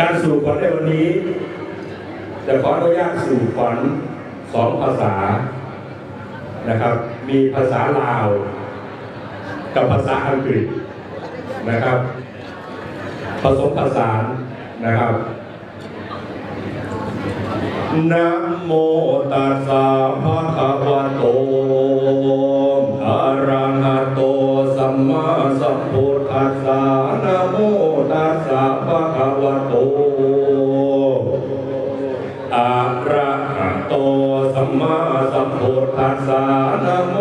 การสู่ขวัญในวันนี้จะขออนุญาตสู่ขวัญสองภาษานะครับ มีภาษาลาว กับภาษาอังกฤษนะครับ ผสมผสานนะครับนะโมตัสสะภะคะวะโตอะระหะโตสัมมาสัมพุ ทธัสสะนะโมตัสสะภะคะวะโตอะระหะโตสัมมาสัมพุทธัสสะนะโม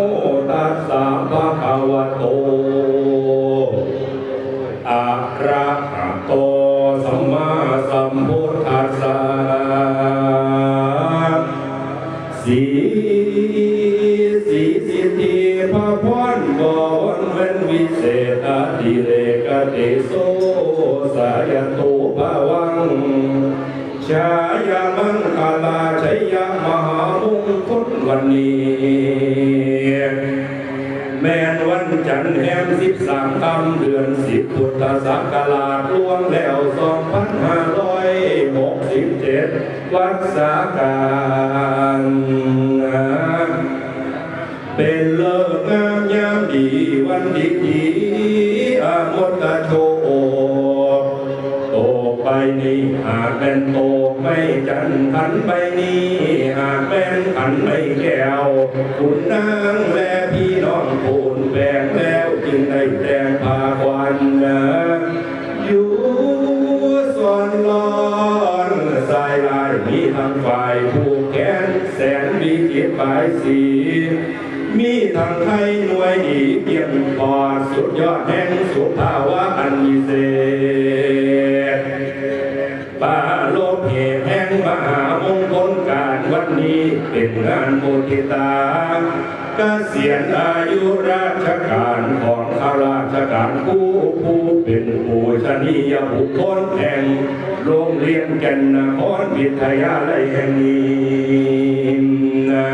ยตุภวังชายามังคลาชัยมหามงคลวันนี้แม้นวันจันทร์แห่งสิบสามคำเดือนสิบพุทธศักราชล่วงแล้วสองพันห้าร้อยหกสิบเจ็ดวัดสาการเป็นเลิกงามยามดีวันดีดี นี้หากเป็นโตไม่จันขันไปนี้หากเป็นขันไม่แก้วคุณนางและพี่น้องปูนแปลงแล้วจึงได้แต่งพาควันนะอยู่ส่วนร้อนสายลายมีทั้งฝ่ายผู้แขนแสนวิจิตรปลายสีมีทั้งไทยหน่วยดีเพียงพอสุดยอดแห่งสุภาวะอันวิเศษ เป็นงานโมทิตาเกษียณอายุราชการของข้าราชการผู้ผู้เป็นผู้ชนียบุคคลแห่งโรงเรียนแก่นนครวิทยาลัยแห่งนี้นะ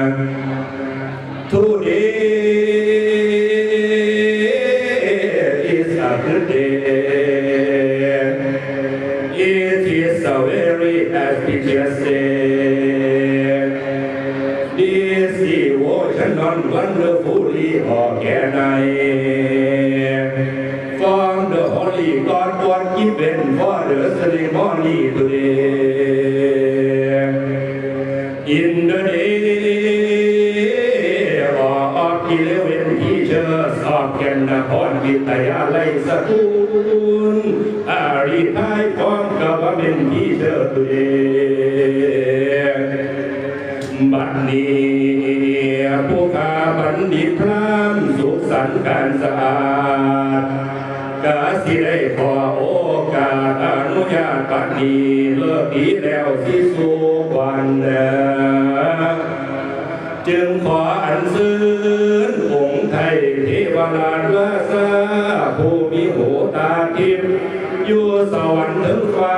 Today is a good day. It is a very auspicious day. One wonderfully organized from the Holy God was given for the ceremony today. In the day of eleven teachers of Kennacon Vitayalai Sakun are retired from government teacher today. บัดนี้ผู้ข้าบัณฑิตพรามสุขสันต์การสะอาดกาสิได้ขอโอกาสอนุญาตปัดีเลิกดีแล้วสิสู่วันเนจึงขออันซื้นองค์ไทยเทวราชวาสาผู้มีหูตาทิพย์อยู่สวรรค์ถึงฟ้า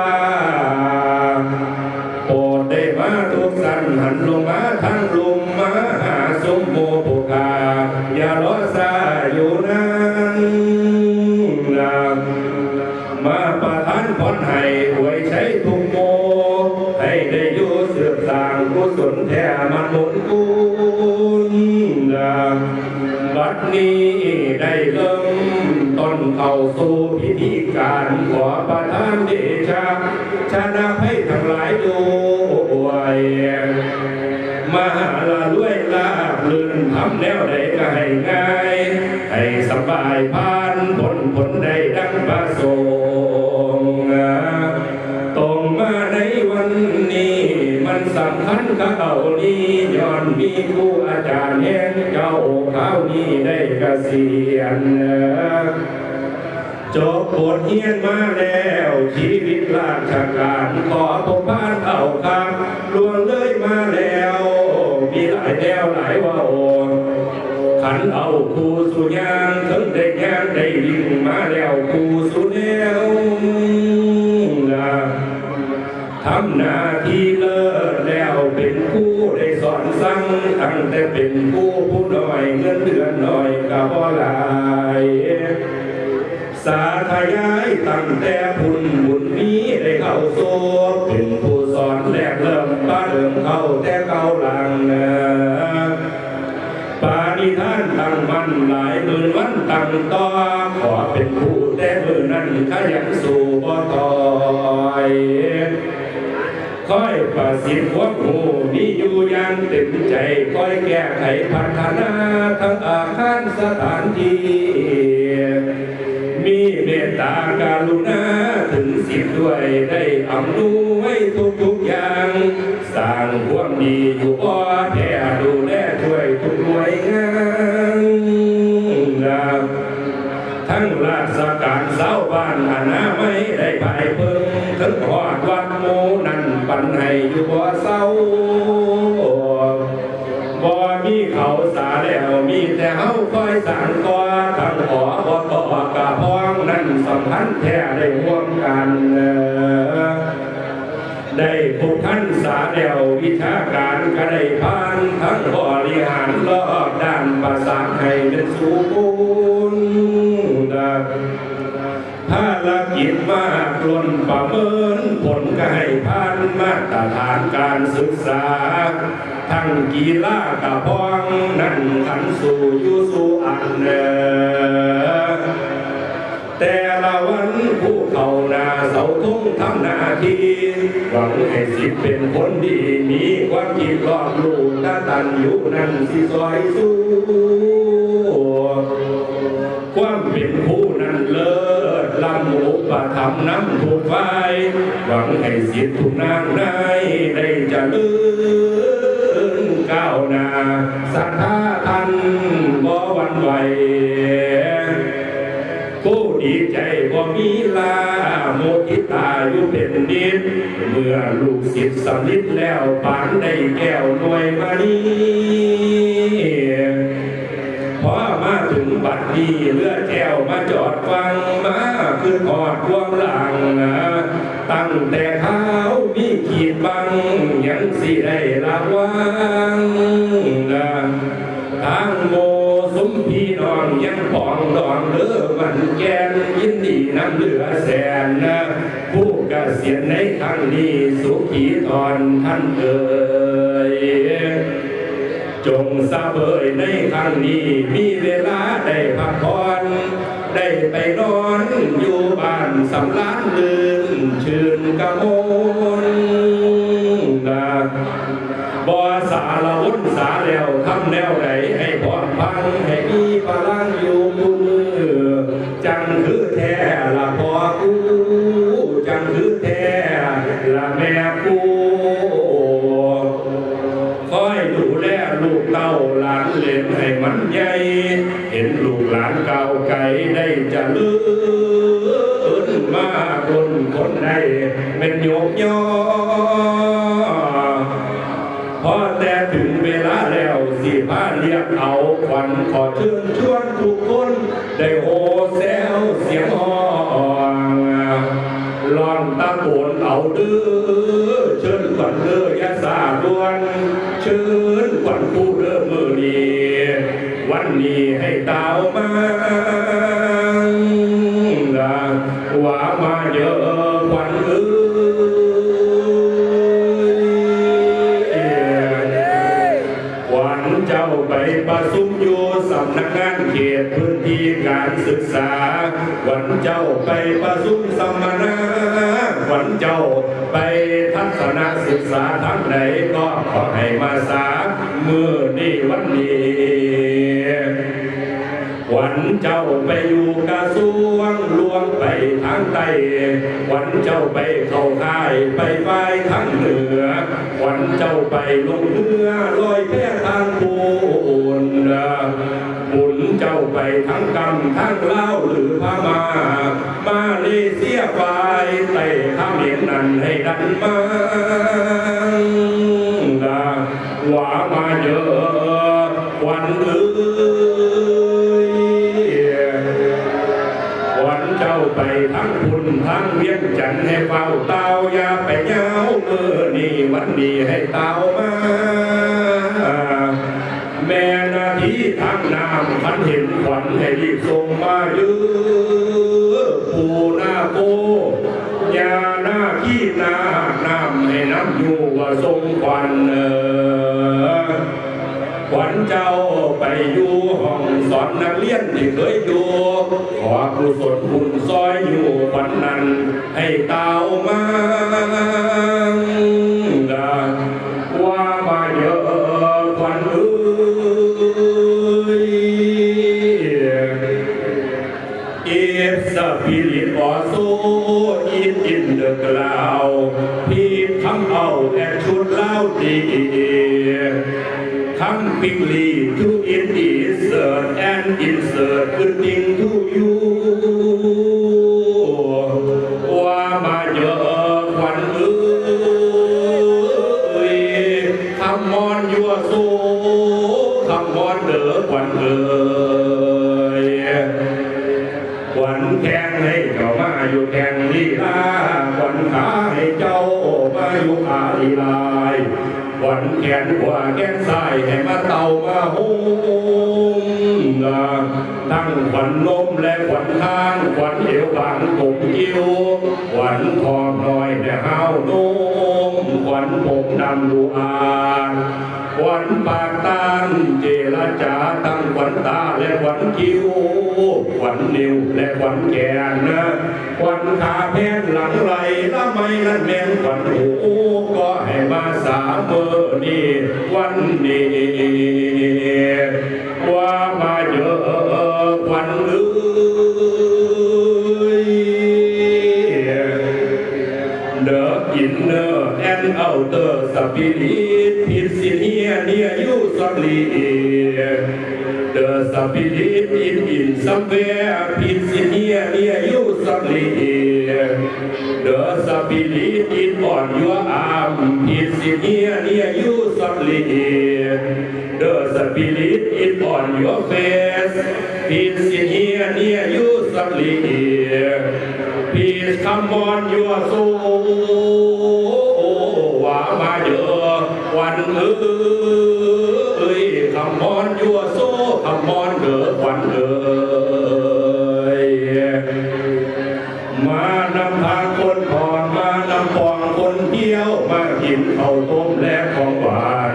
นี้ได้เริ่มต้นเข้าสู่พิธีการขอประทานเดชะชนะให้ทั้งหลายด้วยมหาลาด้วยลาบลื่นทำแนวใดก็ให้ง่าย ให้สบายผ่านผลผลใดดังประสงค์ตรงมาในวันนี้ มันสำคัญกับเอานี้ย้อนมีครูอาจารย์เห็นเจ้า นี้ได้เกษียณจบบทเรียนมาแล้วชีวิตราชการขอพบบ้านเอาครับล่วงเลยมาแล้ว มีหลายแนวหลายว่าโอนขันเอาครูสุยางถึงได้งานได้วิ่งมาแล้วครูสุแนวทำหน้าที่ สั่งตั้งแต่เป็นผู้ผู้น้อยเงินเดือนน้อยก็บ่หลายสาธยายตั้งแต่พุ่นบุญนี้ได้เข้าสู่เป็นผู้สอนแรกเริ่มป้าเดิมเข้าแต่เก่าหลังเนอปาณิธานตั้งมันหลายหมื่นวันตั้งต่อขอเป็นผู้แต่มือนั้นขยันสู่บ่ถอยค่อยประสิทธิ์ควบหู มีอยู่อย่างเต็มใจคอยแก้ไขพัฒนาทั้งอาคารสถานที่ มีเมตตาการุณาถึงสิบด้วยได้อำนวยทุกทุกๆอย่าง สร้างความดีอยู่บ่ สำคัญแท้ได้ร่วมกันได้ผูกพันสาแล้ววิชาการก็ได้ผ่านทั้งบริหารรอบด้านประสานให้เป็นสูงดักภารกิจมากล้นประเมินผลก็ให้ผ่านมาตรฐานการศึกษา ทั้งกีฬากระพองนั่นขันสู่ยุสู่อันเนอ แต่ละวันผู้เขานาเสาทุ่งทำหน้าที่หวังให้สิทธิ์เป็นคนดีมีความคิดรอบรู้ตาตันอยู่นั่นสิซอยสู้ความเป็นผู้นั้นเลิศลำอุปถัมภ์น้ำถูกไฟหวังให้สิทธิทุกนางได้ได้จะลื่นก้าวหน้าศรัทธาทันบ่วันไหว ดีใจบ่มีลาโมทิตาอยู่เป็นดินเมื่อลูกศิษย์สำลิดแล้วปานได้แก้วหน่วยมานี้พอมาถึงบัดนี้เรือแก้วมาจอดฟังมาคือทอดความหลังนะตั้งแต่เท้ามีขีดบังยังสิได้ระวัง ยังปองดองเลือมันแกนยินดีน้ำเหลือแสนนะผู้เกษียณในครั้งนี้สุขีทอนท่านเอ่ยจงสะเบยในครั้งนี้มีเวลาได้พักผ่อนได้ไปนอนอยู่บ้านสำลานลืมชื่นกระโมนนะ บ่สารวุนสาแล้วทำแนวใดให้พร้อมพังให้มีพลังอยู่มือจังคือแท้ละพอกูจังคือแท้ละแม่กูคอยดูแลลูกเต้าหลานเล่นให้มันใหญ่เห็นลูกหลานเก่าไก่ได้จะลื่นมาคนคนใดเป็นโยกย่อาขวัญเจ้าไปประสุมสัมมนาขวัญเจ้า ไปทัศนศึกษาทั้งไหนก็ขอให้มาสามือนี้วันนี้ขวัญเจ้าไปอยู่กระทรวงลวงไปทางใต้ขวัญเจ้าไปเข้าค่ายไปไฟทางเหนือ วัญเจ้าไปลงเรือลอยแพทางปูนบุญเจ้าไปทั้งกำทั้งเล่าวหรือพม่ามาเลเซียไปไต่ข้ามเหรียญนั้นให้ดันมาว่ามาเยอะขวัญเอ้ย ทั้งเวียงจันทน์ให้เฝ้าเตายาไปเงาเมื่อนี่วันนี้ให้เตามา แม่นาทีทางน้ำพันเห็นขวัญให้รีบส่งมาเยอะปูนาโกยาหน้าขี้นาน้ำให้น้ำอยู่ว่าทรงควันเออ ขวัญเจ้าไปอยู่ห้องสอนนักเรียนที่เคยอยู่ขอกุศลบุญซอยอยู่วันนั้น ให้เต้ามาว่ามาเยอะขวัญเอ้ย If the spirit also is in the cloud, please come out and shout loudly. Come quickly to insert and insert good thing to you. ว่ามาเยอะควันเอ้ย Come on your soul Come on เด้อควันเอ้ยขวัญแข่งให้เจ้ามาอยู่แข่งลีลาขวัญขาให้เจ้ามาอยู่อาลีลาย ขวัญแขนขวาแขนซ้ายให้มาเต่ามาโฮมทั้งขวัญนมและขวัญข้างขวัญเอวบางกบกิ้วขวัญทองน้อยและห้าวนมขวัญผมดำดูอานขวัญปากตานเจรจาตั้งขวัญตาและขวัญคิ้วขวัญนิ้วและขวัญแขนนะขวัญขาแพนหลังไหลละไม่ละแมนขวัญหู มาสามเมื่อนี้วันนี้ว่ามาเยอะขวัญเอ้ย The inner and outer spirit is in here near you somewhere. The spirit is in somewhere, is in here near you somewhere. The spirit is on your arm, is in here near you somewhere. The spirit is on your face, is in here near you somewhere. Please come on your soul ว่ามาเยอะวันเอ้ย Come on your soul Come on มากินข้าต้มและของหวาน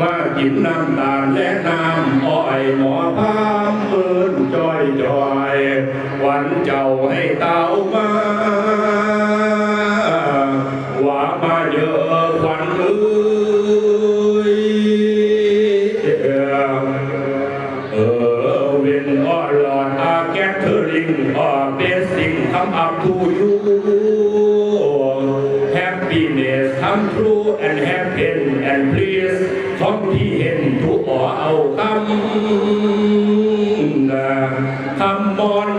มากินน้ำตาลและน้ำอ้อยหมอพามเอินจอยจอยวันเจ้าให้เต้ามาว่ามาเยอะควันเอ้ย Uh, when all Lord are gathering or blessing come up to you, happiness come true and happen and please comprehend to all our come, Come on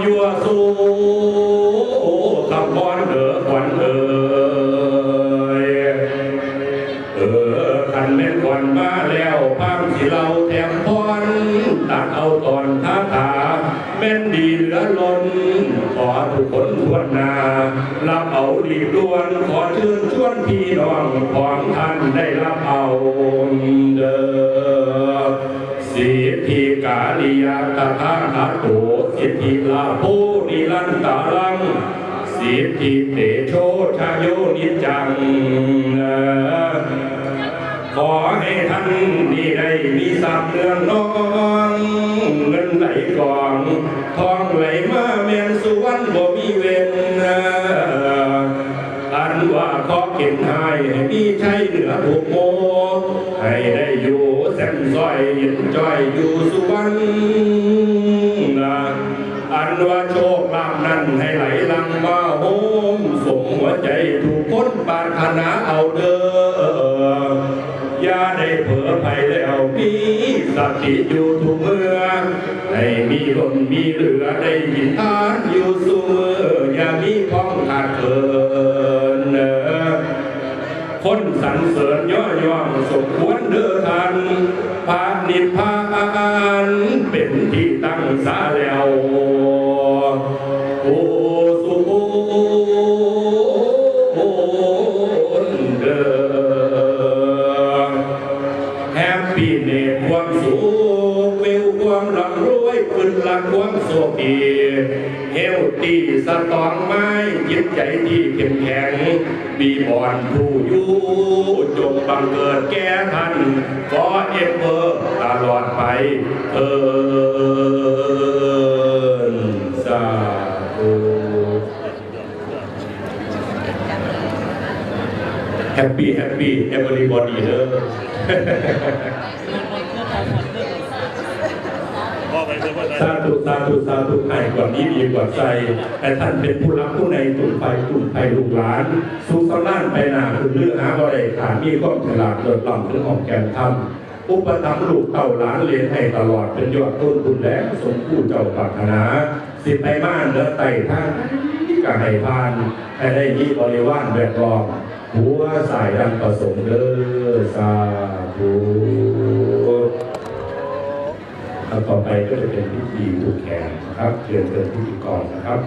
อดีบลวนขอเชิญชวนพี่น้องของท่านได้รับเอาเด้อสิทธิกาลิยาตถาคาโตสิทธิลาโพนิรันตาลังสิทธิเตโชชาโยนิจังขอให้ท่านนี่ได้มีทรัพย์เรืองนองเงินไหลกองทองไหลมาแม่นสุวรรณบ่มี ก็บให้ให้มีใช้เหนือถูกโม ให้ได้อยู่แสนซอยเย็นจ้อยอยู่สุวรรณอันว่าโชคลาภนั้นให้ไหลลังมาโฮมส่งหัวใจถูกคนปารถนาเอาเด้อย่าได้เผลอไปแล้วมีสติอยู่ทุกเมื่อ ให้มีล้นมีเหลือได้ยินทานอยู่เสมออย่ามีพ้องขาดเกินเด้อ คนสรรเสริญย่อย่องสมควรเดินทันพานิพพานเป็นที่ตั้งสาแล้ว สตองไม้จิตใจที่เข้มแข็งบีบอนผู้อยู่จงบังเกิดแก่ท่านก็เอเวอร์ตลอดไปเออสาธุแฮปปี้แฮปปี้ everybody เด้อพ่อไปเพื่อนว่า สาธุสาธุสาธุให้กว่านี้ดีกว่าใจแต่ท่านเป็นผู้รับผู้ในตุ่นไปตุ่นไปลูกหลานสุขล้านไปหนาคือเรื่องหาบ่ได้ขาดมีก็ฉลาดเดินต่ำถึงออกแก่นทำอุปถัมภ์ลูกเต่าหลานเรียนให้ตลอดเป็นยอดต้นทุนแล้วสมผู้เจ้าปรารถนา สิไปบ้านเดินไต่ท่านก็ให้พานให้ได้มีบริวารแวดล้อมหัวสายดังประสงค์เด้อสาธุ ต่อไปก็จะเป็นพิธีผูกแขนนะครับเชิญเชิญพิธีกรนะครับ